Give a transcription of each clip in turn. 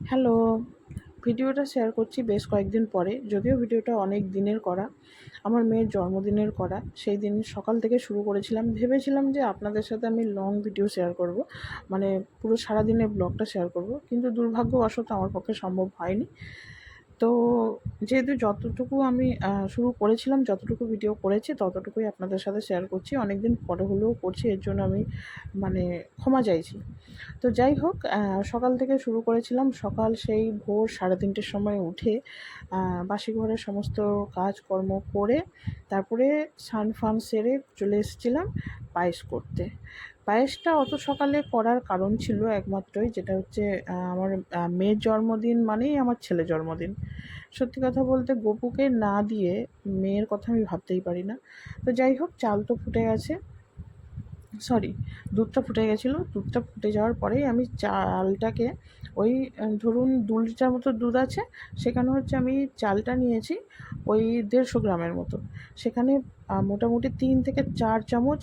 Hello, ভিডিওটা share করছি বেশ কয়েকদিন পরে, যদিও ভিডিওটা অনেক দিনের করা। আমার মেয়ের জন্মদিনের করা। সেই দিন সকাল থেকে শুরু করেছিলাম। ভেবেছিলাম যে আপনাদের সাথে আমি লং ভিডিও শেয়ার করব। মানে পুরো সারাদিনের ব্লগটা শেয়ার করব। কিন্তু দুর্ভাগ্যবশত আমার পক্ষে সম্ভব হয়নি। তো যেহেতু যতটুকু আমি শুরু করেছিলাম, যতটুকু ভিডিও করেছি, ততটুকুই আপনাদের সাথে শেয়ার করছি। অনেক দিন পরে হলেও করছি, এর জন্য আমি মানে ক্ষমা চাইছি। তো যাই হোক সকাল থেকে শুরু করেছিলাম। সকাল সেই ভোর সাড়ে তিনটের সময় উঠে বাসি ঘরের সমস্ত কাজকর্ম করে, তারপরে স্নান ফান সেরে চলে এসেছিলাম। পায়েস করতে। পায়েসটা অত সকালে করার কারণ ছিল একমাত্রই, যেটা হচ্ছে আমার মেয়ের জন্মদিন মানেই আমার ছেলে জন্মদিন। সত্যি কথা বলতে গপুকে না দিয়ে মেয়ের কথা আমি ভাবতেই পারি না। তো যাই হোক, চাল তো ফুটে গেছে। সরি, দুধটা ফুটে গেছিল। দুধটা ফুটে যাওয়ার পরেই আমি চালটাকে ওই ধরুন দু লিটার মতো দুধ আছে, সেখানে হচ্ছে আমি চালটা নিয়েছি ওই দেড়শো গ্রামের মতো। সেখানে মোটামুটি তিন থেকে চার চামচ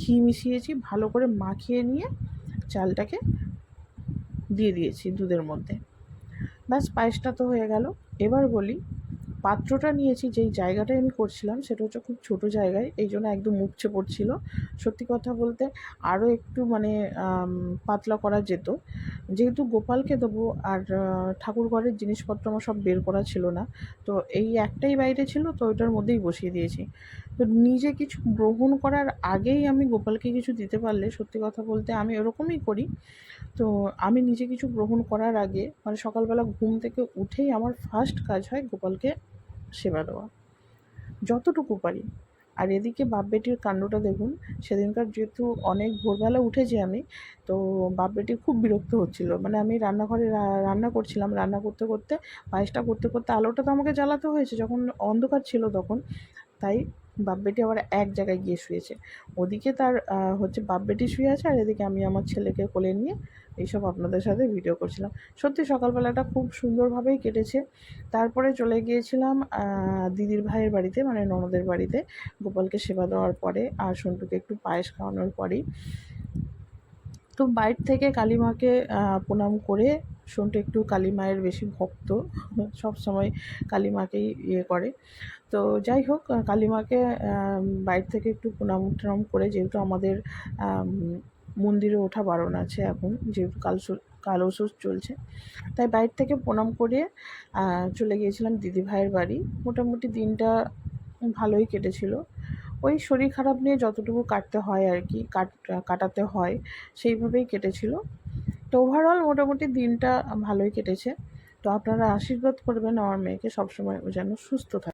ঘি মিশিয়েছি, ভালো করে মাখিয়ে নিয়ে চালটাকে দিয়ে দিয়েছি দুধের মধ্যে। ব্যাস, পায়েসটা তো হয়ে গেল। এবার বলি, পাত্রটা নিয়েছি, যেই জায়গাটায় আমি করছিলাম, সেটা হচ্ছে খুব ছোটো জায়গায়, এই জন্য একদম মুখছে পড়ছিল। সত্যি কথা বলতে আরও একটু মানে পাতলা করা যেত। যেহেতু গোপালকে দেবো আর ঠাকুর ঘরের জিনিসপত্র আমার সব বের করা ছিল না, তো এই একটাই বাইরে ছিল, তো ওইটার মধ্যেই বসিয়ে দিয়েছি। তো নিজে কিছু গ্রহণ করার আগেই আমি গোপালকে কিছু দিতে পারলে, সত্যি কথা বলতে আমি ওরকমই করি। তো আমি নিজে কিছু গ্রহণ করার আগে মানে সকালবেলা ঘুম থেকে উঠেই আমার ফার্স্ট কাজ হয় গোপালকে সেবা দেওয়া। যতটুকু পারি। আর এদিকে বাপ বেটির কাণ্ডটা দেখুন, সেদিনকার যেহেতু অনেক ভোরবেলা উঠেছি আমি, তো বাপ বেটি খুব বিরক্ত হচ্ছিল। মানে আমি রান্নাঘরে রান্না করছিলাম, রান্না করতে করতে, পায়েসটা করতে করতে আলোটা তো আমাকে জ্বালাতে হয়েছে, যখন অন্ধকার ছিল তখন, তাই বাপ বেটি আবার এক জায়গায় গিয়ে শুয়েছে। ওদিকে তার হচ্ছে বাপ বেটি শুয়ে আছে আর এদিকে আমি আমার ছেলেকে কোলে নিয়ে এইসব আপনাদের সাথে ভিডিও করছিলাম। সত্যি সকালবেলাটা খুব সুন্দরভাবেই কেটেছে। তারপরে চলে গিয়েছিলাম দিদির ভাইয়ের বাড়িতে মানে ননদের বাড়িতে। গোপালকে সেবা দেওয়ার পরে আর সন্টুকে একটু পায়েস খাওয়ানোর পরেই। তো বাইর থেকে কালীমাকে প্রণাম করে সন্টু একটু কালী মায়ের বেশি ভক্ত। সব সময় কালীমাকেই ইয়ে করে। তো যাই হোক কালী বাইর থেকে একটু প্রণাম টনাম করে যেহেতু আমাদের মন্দিরে ওঠা বারণ আছে এখন যেহেতু কাল কাল চলছে। তাই বাইর থেকে প্রণাম করে চলে গিয়েছিলাম দিদিভাইয়ের বাড়ি। মোটামুটি দিনটা ভালোই কেটেছিল। ওই শরীর খারাপ নিয়ে যতটুকু কাটতে হয় আর কি, কাট, কাটাতে হয়, সেইভাবেই কেটেছিল। তো ওভারঅল মোটামুটি দিনটা ভালোই কেটেছে। তো আপনারা আশীর্বাদ করবেন আমার মেয়েকে, সবসময় যেন সুস্থ থাকে।